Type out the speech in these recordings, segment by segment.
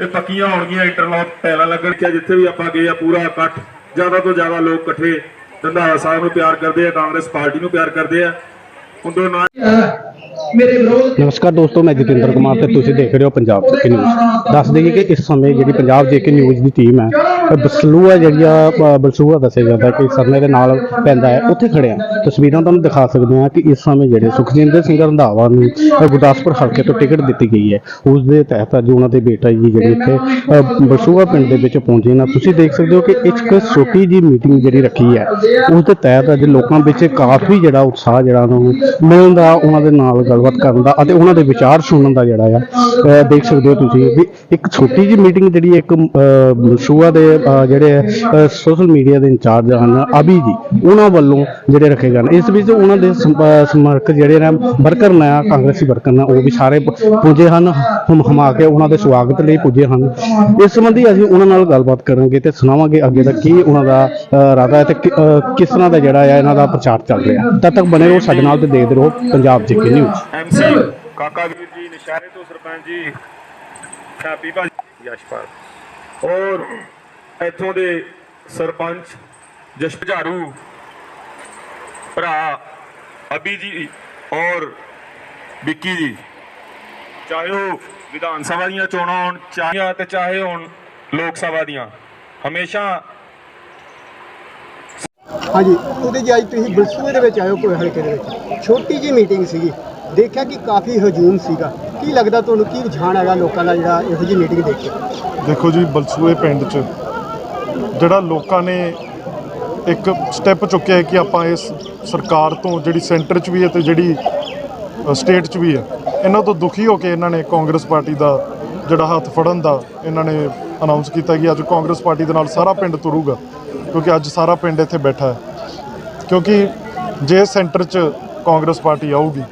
ਇਹ ਪੱਕੀਆਂ ਹੋਣਗੀਆਂ ਇੰਟਰਲੌਕ ਟੈਲਾਂ ਲੱਗਣ। ਕਿ ਜਿੱਥੇ ਵੀ ਆਪਾਂ ਗਏ ਆ ਪੂਰਾ ਇਕੱਠ ਜ਼ਿਆਦਾ ਤੋਂ ਜ਼ਿਆਦਾ ਲੋਕ ਇਕੱਠੇ ਰੰਧਾਵਾ ਸਾਹਿਬ ਨੂੰ ਪਿਆਰ ਕਰਦੇ ਆ ਕਾਂਗਰਸ ਪਾਰਟੀ ਨੂੰ ਪਿਆਰ ਕਰਦੇ ਆ। ਹੁੰਦੋ ਨਾ ਮੇਰੇ ਵਿਰੋਧ ਨਮਸਕਾਰ ਦੋਸਤੋ ਮੈਂ ਜਤਿੰਦਰ ਕੁਮਾਰ ਤੇ ਤੁਸੀਂ ਦੇਖ ਰਹੇ ਹੋ ਪੰਜਾਬ ਜੇਕੇ ਨਿਊਜ਼ ਦੱਸ ਦਈਏ ਕਿ ਇਸ ਸਮੇਂ ਜਿਹੜੀ ਪੰਜਾਬ ਜੇਕੇ ਨਿਊਜ਼ ਦੀ ਟੀਮ ਹੈ ਬਸਲੂਆ ਜਿਹੜੀ ਆ ਅ, ਬਲਸੂਆ ਦੱਸਿਆ ਜਾਂਦਾ ਕਿ ਸਰਨੇ ਦੇ ਨਾਲ ਪੈਂਦਾ ਹੈ ਉੱਥੇ ਖੜੇ ਤਸਵੀਰਾਂ ਤੁਹਾਨੂੰ ਦਿਖਾ ਸਕਦੇ ਹਾਂ ਕਿ ਇਸ ਸਮੇਂ ਜਿਹੜੇ ਸੁਖਜਿੰਦਰ ਸਿੰਘ ਰੰਧਾਵਾ ਨੂੰ ਗੁਰਦਾਸਪੁਰ ਹਲਕੇ ਤੋਂ ਟਿਕਟ ਦਿੱਤੀ ਗਈ ਹੈ। ਉਸ ਦੇ ਤਹਿਤ ਅੱਜ ਉਹਨਾਂ ਦੇ ਬੇਟਾ ਜੀ ਜਿਹੜੇ ਇੱਥੇ ਅ, ਬਲਸੂਆ ਪਿੰਡ ਦੇ ਵਿੱਚ ਪਹੁੰਚੇ ਨਾ। ਤੁਸੀਂ ਦੇਖ ਸਕਦੇ ਹੋ ਕਿ ਇੱਕ ਛੋਟੀ ਜੀ ਮੀਟਿੰਗ ਜਿਹੜੀ ਰੱਖੀ ਹੈ ਉਸ ਦੇ ਤਹਿਤ ਅੱਜ ਲੋਕਾਂ ਵਿੱਚ ਕਾਫੀ ਜਿਹੜਾ ਉਤਸ਼ਾਹ ਜਿਹੜਾ ਉਹਨਾਂ ਨੂੰ ਮਿਲਣ ਦਾ ਉਹਨਾਂ ਦੇ ਨਾਲ ਗੱਲਬਾਤ ਕਰਨ ਦਾ ਅਤੇ ਉਹਨਾਂ ਦੇ ਵਿਚਾਰ ਸੁਣਨ ਦਾ ਜਿਹੜਾ ਆ ਦੇਖ ਸਕਦੇ ਹੋ ਤੁਸੀਂ ਵੀ ਇੱਕ ਛੋਟੀ ਜੀ ਮੀਟਿੰਗ ਜਿਹੜੀ ਇੱਕ ਸ਼ੂਆ ਦੇ ਅਹ ਜਿਹੜੇ ਸੋਸ਼ਲ ਮੀਡੀਆ ਦੇ ਇੰਚਾਰਜ ਹਨ ਅਭੀ ਜੀ ਉਹਨਾਂ ਵੱਲੋਂ ਜਿਹੜੇ ਰੱਖੇ ਗਏ ਨੇ ਇਸ ਵਿੱਚ ਉਹਨਾਂ ਦੇ ਸਮ- ਅਹ ਸਮਰਥਕ ਜਿਹੜੇ ਨੇ ਵਰਕਰ ਨੇ ਕਾਂਗਰਸੀ ਵਰਕਰ ਨੇ ਉਹ ਵੀ ਸਾਰੇ ਪ- ਪੁੱਜੇ ਹਨ ਹਮ ਹਮਾ ਕੇ ਉਹਨਾਂ ਦੇ ਸਵਾਗਤ ਲਈ ਪੁੱਜੇ ਹਨ। ਇਸ ਸੰਬੰਧੀ ਅਸੀਂ ਉਹਨਾਂ ਨਾਲ ਗੱਲਬਾਤ ਕਰਾਂਗੇ ਤੇ ਸੁਣਾਵਾਂਗੇ ਅੱਗੇ ਦਾ ਕੀ ਉਹਨਾਂ ਦਾ ਅਹ, ਇਰਾਦਾ ਹੈ ਤੇ ਕਿ- ਅਹ, ਕਿਸ ਤਰ੍ਹਾਂ ਦਾ ਜਿਹੜਾ ਹੈ ਇਹਨਾਂ ਦਾ ਪ੍ਰਚਾਰ ਚੱਲ ਰਿਹਾ ਤਦ ਤੱਕ ਬਣੇ ਰਹੋ ਸਾਡੇ ਨਾਲ ਤੇ ਦੇਖਦੇ ਰਹੋ ਪੰਜਾਬ ਜੀਕੇ ਨਿਊਜ਼ ਐਮਸੀ ਕਾਕਾ ਵੀਰ ਜੀ ਨਸ਼ਹਿਰੇ ਤੋਂ ਸਰਪੰਚ ਜੀ ਛਾਪੀ ਭਾਜੀ ਯਸ਼ਪਾਲ। ਔਰ ਇੱਥੋਂ ਦੇ ਸਰਪੰਚ ਜਸ਼ਪਝਾਰੂ ਭਰਾ ਅਬੀ ਜੀ ਔਰ ਵਿੱਕੀ ਜੀ। ਚਾਹੇ ਉਹ ਵਿਧਾਨ ਸਭਾ ਦੀਆਂ ਚੋਣਾਂ ਹੋਣ ਚਾਹੇ ਤੇ ਚਾਹੇ ਹੋਣ ਲੋਕ ਸਭਾ ਦੀਆਂ। ਹਮੇਸ਼ਾ ਹਾਂਜੀ ਉਹਦੇ ਜੀ ਅੱਜ ਤੁਸੀਂ ਬਲਸੂਏ ਦੇ ਵਿੱਚ ਆਇਓ ਕੋਈ ਹਲਕੇ ਦੇ ਵਿੱਚ ਛੋਟੀ ਜੀ ਮੀਟਿੰਗ ਸੀਗੀ। ਦੇਖਿਆ ਕਿ ਕਾਫੀ ਹਜੂਮ ਸੀਗਾ। ਕੀ ਲੱਗਦਾ ਤੁਹਾਨੂੰ ਕੀ ਰੁਝਾਨ ਹੈਗਾ ਲੋਕਾਂ ਦਾ ਜਿਹੜਾ ਇਹੋ ਜੀ ਮੀਟਿੰਗ ਦੇਖ ਕੇ? ਦੇਖੋ ਜੀ ਬਲਸੂਏ ਪਿੰਡ 'ਚ ਜਿਹੜਾ ਲੋਕਾਂ ਨੇ ਇੱਕ ਸਟੈਪ ਚੁੱਕਿਆ ਹੈ ਕਿ ਆਪਾਂ ਇਸ ਸਰਕਾਰ ਤੋਂ ਜਿਹੜੀ ਸੈਂਟਰ 'ਚ ਵੀ ਹੈ ਤੇ ਜਿਹੜੀ ਸਟੇਟ 'ਚ ਵੀ ਹੈ, ਇਹਨਾਂ ਤੋਂ ਦੁਖੀ ਹੋ ਕੇ ਇਹਨਾਂ ਨੇ ਕਾਂਗਰਸ ਪਾਰਟੀ ਦਾ ਜਿਹੜਾ ਹੱਥ ਫੜਨ ਦਾ ਇਹਨਾਂ ਨੇ ਅਨਾਉਂਸ ਕੀਤਾ ਕਿ ਅੱਜ ਕਾਂਗਰਸ ਪਾਰਟੀ ਦੇ ਨਾਲ ਸਾਰਾ ਪਿੰਡ ਤੁਰੂਗਾ, ਕਿਉਂਕਿ ਅੱਜ ਸਾਰਾ ਪਿੰਡ ਇੱਥੇ ਬੈਠਾ ਹੈ। ਕਿਉਂਕਿ ਜੇ ਸੈਂਟਰ 'ਚ ਕਾਂਗਰਸ ਪਾਰਟੀ ਆਊਗੀ,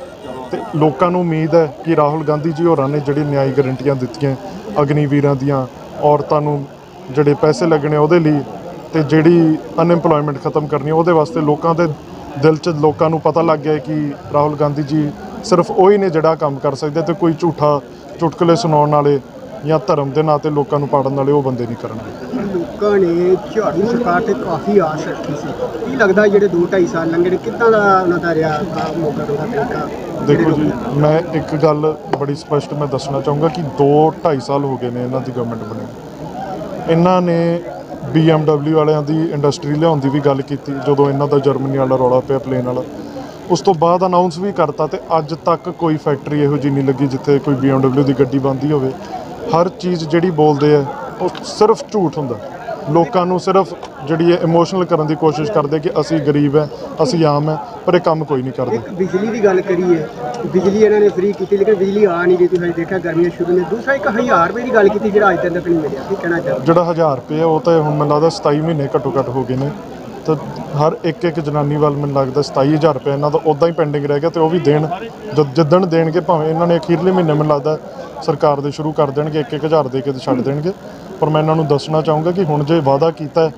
ਤੇ ਲੋਕਾਂ ਨੂੰ ਉਮੀਦ ਹੈ ਕਿ ਰਾਹੁਲ ਗਾਂਧੀ ਜੀ ਹੋਰਾਂ ਨੇ ਜਿਹੜੀ ਨਿਆਈ ਗਰੰਟੀਆਂ ਦਿੱਤੀਆਂ, ਅਗਨੀਵੀਰਾਂ ਦੀਆਂ ਔਰਤਾਂ ਨੂੰ ਜਿਹੜੇ ਪੈਸੇ ਲੱਗਣੇ ਉਹਦੇ ਲਈ ਤੇ ਜਿਹੜੀ ਅਨਐਮਪਲੋਇਮੈਂਟ ਖਤਮ ਕਰਨੀ ਉਹਦੇ ਵਾਸਤੇ ਲੋਕਾਂ ਦੇ ਦਿਲ 'ਚ ਲੋਕਾਂ ਨੂੰ ਪਤਾ ਲੱਗ ਗਿਆ ਕਿ ਰਾਹੁਲ ਗਾਂਧੀ ਜੀ ਸਿਰਫ ਉਹੀ ਨੇ ਜਿਹੜਾ ਕੰਮ ਕਰ ਸਕਦੇ ਤੇ ਕੋਈ ਝੂਠਾ ਚੁਟਕਲੇ ਸੁਣਾਉਣ ਵਾਲੇ ਜਾਂ ਧਰਮ ਦੇ ਨਾਂ ਤੇ ਲੋਕਾਂ ਨੂੰ ਪਾੜਨ ਵਾਲੇ ਉਹ ਬੰਦੇ ਨਹੀਂ ਕਰਨਗੇ। ਲੋਕਾਂ ਨੇ ਝਾੜੂ ਸਰਕਾਰ ਤੇ ਕਾਫੀ ਆਸ ਰੱਖੀ ਸੀ। ਕੀ ਲੱਗਦਾ ਜਿਹੜੇ 2 2.5 ਸਾਲ ਲੰਘੇ ਨੇ ਕਿੱਦਾਂ ਦਾ ਉਹਨਾਂ ਦਾ ਰਿਹਾ ਮੌਕਾ ਦਾ ਤਰੀਕਾ? ਦੇਖੋ ਜੀ ਮੈਂ ਇੱਕ ਗੱਲ ਬੜੀ ਸਪਸ਼ਟ ਮੈਂ ਦੱਸਣਾ ਚਾਹੂੰਗਾ ਕਿ 2 2.5 ਸਾਲ ਹੋ ਗਏ ਨੇ ਇਹਨਾਂ ਦੀ ਗਵਰਨਮੈਂਟ ਬਣੀ। ਇਹਨਾਂ ਨੇ BMW ਵਾਲਿਆਂ ਦੀ ਇੰਡਸਟਰੀ ਲਿਆਉਣ ਦੀ ਵੀ ਗੱਲ ਕੀਤੀ, ਜਦੋਂ ਇਹਨਾਂ ਦਾ ਜਰਮਨੀ ਵਾਲਾ ਰੌਲਾ ਪਿਆ ਪਲੇਨ ਵਾਲਾ। ਉਸ ਤੋਂ ਬਾਅਦ ਅਨਾਉਂਸ ਵੀ ਕਰਤਾ ਤੇ ਅੱਜ ਤੱਕ ਕੋਈ ਫੈਕਟਰੀ ਇਹੋ ਜਿਹੀ ਨਹੀਂ ਲੱਗੀ ਜਿੱਥੇ ਕੋਈ BMW ਦੀ ਗੱਡੀ ਬੰਦੀ ਹੋਵੇ। ਹਰ ਚੀਜ਼ ਜਿਹੜੀ ਬੋਲਦੇ ਆ, ਉਹ ਸਿਰਫ ਝੂਠ ਹੁੰਦਾ। ਲੋਕਾਂ ਨੂੰ ਸਿਰਫ ਜਿਹੜੀ ਹੈ ਇਮੋਸ਼ਨਲ ਕਰਨ ਦੀ ਕੋਸ਼ਿਸ਼ ਕਰਦੇ ਕਿ ਅਸੀਂ ਗਰੀਬ ਹੈ ਅਸੀਂ ਆਮ ਹੈ ਪਰ ਇਹ ਕੰਮ ਕੋਈ ਨਹੀਂ ਕਰਦੇ। ਇੱਕ ਬਿਜਲੀ ਦੀ ਗੱਲ ਕਰੀਏ ਬਿਜਲੀ ਇਹਨਾਂ ਨੇ ਫ੍ਰੀ ਕੀਤੀ ਲੇਕਿਨ ਬਿਜਲੀ ਆ ਨਹੀਂ ਰਹੀ ਤੁਸੀਂ ਦੇਖਿਆ ਗਰਮੀਆਂ ਸ਼ੁਰੂ ਨੇ। ਦੂਸਰਾ ਇੱਕ 1000 ਰੁਪਏ ਦੀ ਗੱਲ ਕੀਤੀ ਜਿਹੜਾ ਅੱਜ ਤੱਕ ਨਹੀਂ ਮਿਲਿਆ। ਕੀ ਕਹਿਣਾ ਚਾਹੁੰਦੇ ਜਿਹੜਾ 1000 ਰੁਪਏ ਉਹ ਤਾਂ ਹੁਣ ਮੈਨੂੰ ਲੱਗਦਾ 27 ਮਹੀਨੇ ਘੱਟੋ ਘੱਟ ਹੋ ਗਏ ਨੇ। ਤਾਂ ਹਰ ਇੱਕ ਇੱਕ ਜਨਾਨੀ ਵੱਲ ਮੈਨੂੰ ਲੱਗਦਾ 27000 ਰੁਪਏ ਇਹਨਾਂ ਦਾ ਉਦਾਂ ਹੀ ਪੈਂਡਿੰਗ ਰਹਿ ਗਿਆ ਤੇ ਉਹ ਵੀ ਦੇਣ ਜਦ ਜਿੱਦਣ ਦੇਣਗੇ ਭਾਵੇਂ ਇਹਨਾਂ ਨੇ ਅਖੀਰਲੇ ਮਹੀਨੇ ਮੈਨੂੰ ਲੱਗਦਾ ਸਰਕਾਰ ਦੇ ਸ਼ੁਰੂ ਕਰ ਦੇਣਗੇ ਇੱਕ ਇੱਕ ਹਜ਼ਾਰ ਦੇ ਕੇ ਤੇ ਛੱਡ ਦੇਣਗੇ। ਪਰ ਮੈਂ ਇਹਨਾਂ ਨੂੰ ਦੱਸਣਾ ਚਾਹੂੰਗਾ ਕਿ ਹੁਣ ਜੇ ਵਾਅਦਾ ਕੀਤਾ ਹੈ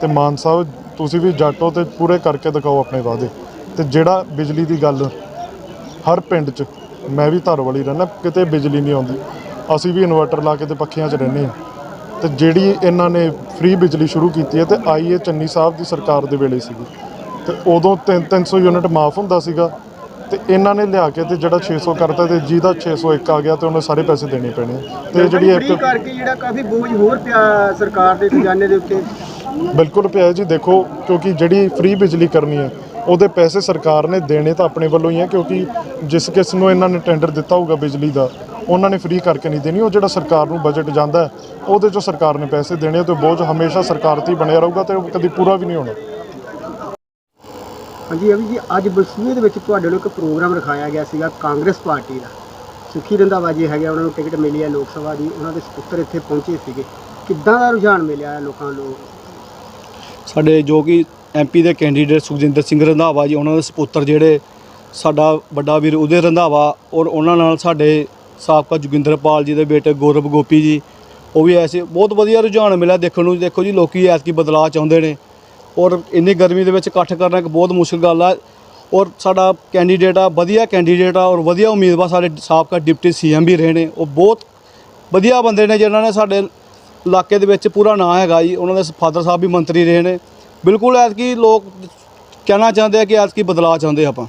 ਤੇ ਮਾਨ ਸਾਹਿਬ ਤੁਸੀਂ ਵੀ ਜੱਟੋ ਤੇ ਪੂਰੇ ਕਰਕੇ ਦਿਖਾਓ ਆਪਣੇ ਵਾਅਦੇ। ਤੇ ਜਿਹੜਾ ਬਿਜਲੀ ਦੀ ਗੱਲ ਹਰ ਪਿੰਡ 'ਚ ਮੈਂ ਵੀ ਧਰ ਵਾਲੀ ਰਹਿਣਾ ਕਿਤੇ ਬਿਜਲੀ ਨਹੀਂ ਆਉਂਦੀ। ਅਸੀਂ ਵੀ ਇਨਵਰਟਰ ਲਾ ਕੇ ਤੇ ਪੱਖੀਆਂ 'ਚ ਰਹਿੰਦੇ ਹਾਂ। ਤੇ ਜਿਹੜੀ ਇਹਨਾਂ ਨੇ ਫ੍ਰੀ ਬਿਜਲੀ ਸ਼ੁਰੂ ਕੀਤੀ ਹੈ ਤੇ ਆਈ ਇਹ ਚੰਨੀ ਸਾਹਿਬ ਦੀ ਸਰਕਾਰ ਦੇ ਵੇਲੇ ਸੀਗੀ। ਤੇ ਉਦੋਂ 300 ਯੂਨਿਟ ਮਾਫ ਹੁੰਦਾ ਸੀਗਾ। ਤੇ ਇਹਨਾਂ ਨੇ ਲਿਆ ਕੇ ਤੇ ਜਿਹੜਾ 600 ਕਰਤਾ ਤੇ ਜਿਹਦਾ 601 ਆ ਗਿਆ ਤੇ ਉਹਨੇ ਸਾਰੇ ਪੈਸੇ ਦੇਣੇ ਪੈਣੇ ਤੇ ਜਿਹੜੀ ਇੱਕ ਕਰਕੇ ਜਿਹੜਾ ਕਾਫੀ ਬੋਝ ਹੋਰ ਪਿਆ ਸਰਕਾਰ ਦੇ ਖਜ਼ਾਨੇ ਦੇ ਉੱਤੇ। ਬਿਲਕੁਲ ਪਿਆ ਜੀ ਦੇਖੋ ਕਿਉਂਕਿ ਜਿਹੜੀ ਫ੍ਰੀ ਬਿਜਲੀ ਕਰਨੀ ਹੈ ਉਹਦੇ ਪੈਸੇ ਸਰਕਾਰ ਨੇ ਦੇਣੇ ਤਾਂ ਆਪਣੇ ਵੱਲੋਂ ਹੀ ਹੈ ਕਿਉਂਕਿ ਜਿਸ ਕਿਸ ਨੂੰ ਇਹਨਾਂ ਨੇ ਟੈਂਡਰ ਦਿੱਤਾ ਹੋਊਗਾ ਬਿਜਲੀ ਦਾ ਉਹਨਾਂ ਨੇ ਫ੍ਰੀ ਕਰਕੇ ਨਹੀਂ ਦੇਣੀ ਉਹ ਜਿਹੜਾ ਸਰਕਾਰ ਨੂੰ ਬਜਟ ਜਾਂਦਾ ਉਹਦੇ ਚੋਂ ਸਰਕਾਰ ਨੇ ਪੈਸੇ ਦੇਣੇ ਤੇ ਬੋਝ ਹਮੇਸ਼ਾ ਸਰਕਾਰ ਤੇ ਹੀ ਬਣਿਆ ਰਹੂਗਾ ਤੇ ਉਹ ਕਦੀ ਪੂਰਾ ਵੀ ਨਹੀਂ ਹੋਣਾ। ਹਾਂਜੀ ਅਭੀ ਜੀ ਅੱਜ ਬਲਸੂਏ ਦੇ ਵਿੱਚ ਤੁਹਾਡੇ ਵੱਲੋਂ ਇੱਕ ਪ੍ਰੋਗਰਾਮ ਰਖਾਇਆ ਗਿਆ ਸੀਗਾ ਕਾਂਗਰਸ ਪਾਰਟੀ ਦਾ। ਸੁਖੀ ਰੰਧਾਵਾ ਜੀ ਹੈਗੇ ਉਹਨਾਂ ਨੂੰ ਟਿਕਟ ਮਿਲੀ ਹੈ ਲੋਕ ਸਭਾ ਦੀ ਉਹਨਾਂ ਦੇ ਸਪੁੱਤਰ ਇੱਥੇ ਪਹੁੰਚੇ ਸੀਗੇ। ਕਿੱਦਾਂ ਦਾ ਰੁਝਾਨ ਮਿਲਿਆ ਲੋਕਾਂ ਨੂੰ? ਸਾਡੇ ਜੋ ਕਿ ਐਮਪੀ ਦੇ ਕੈਂਡੀਡੇਟ ਸੁਖਜਿੰਦਰ ਸਿੰਘ ਰੰਧਾਵਾ ਜੀ, ਉਹਨਾਂ ਦੇ ਸਪੁੱਤਰ ਜਿਹੜੇ ਸਾਡਾ ਵੱਡਾ ਵੀਰ ਉਦੇ ਰੰਧਾਵਾ ਔਰ ਉਹਨਾਂ ਨਾਲ ਸਾਡੇ ਸਾਬਕਾ ਜੋਗਿੰਦਰਪਾਲ ਜੀ ਦੇ ਬੇਟੇ ਗੌਰਵ ਗੋਪੀ ਜੀ, ਉਹ ਵੀ ਐਸੇ ਬਹੁਤ ਵਧੀਆ ਰੁਝਾਨ ਮਿਲਿਆ ਦੇਖਣ ਨੂੰ। ਦੇਖੋ ਜੀ, ਲੋਕੀ ਐਤਕੀ ਬਦਲਾਅ ਚਾਹੁੰਦੇ ਨੇ ਔਰ ਇੰਨੀ ਗਰਮੀ ਦੇ ਵਿੱਚ ਇਕੱਠ ਕਰਨਾ ਇੱਕ ਬਹੁਤ ਮੁਸ਼ਕਲ ਗੱਲ ਆ ਔਰ ਸਾਡਾ ਕੈਂਡੀਡੇਟ ਆ, ਵਧੀਆ ਕੈਂਡੀਡੇਟ ਆ ਔਰ ਵਧੀਆ ਉਮੀਦਵਾਰ ਸਾਡੇ ਸਾਬਕਾ ਡਿਪਟੀ ਸੀਐਮ ਵੀ ਰਹੇ ਨੇ। ਉਹ ਬਹੁਤ ਵਧੀਆ ਬੰਦੇ ਨੇ ਜਿਨ੍ਹਾਂ ਨੇ ਸਾਡੇ ਇਲਾਕੇ ਦੇ ਵਿੱਚ ਪੂਰਾ ਨਾਂ ਹੈਗਾ ਜੀ, ਉਹਨਾਂ ਦੇ ਫਾਦਰ ਸਾਹਿਬ ਵੀ ਮੰਤਰੀ ਰਹੇ ਨੇ। ਬਿਲਕੁਲ ਐਤਕੀ ਲੋਕ ਕਹਿਣਾ ਚਾਹੁੰਦੇ ਆ ਕਿ ਐਤਕੀ ਬਦਲਾਅ ਚਾਹੁੰਦੇ ਆਪਾਂ।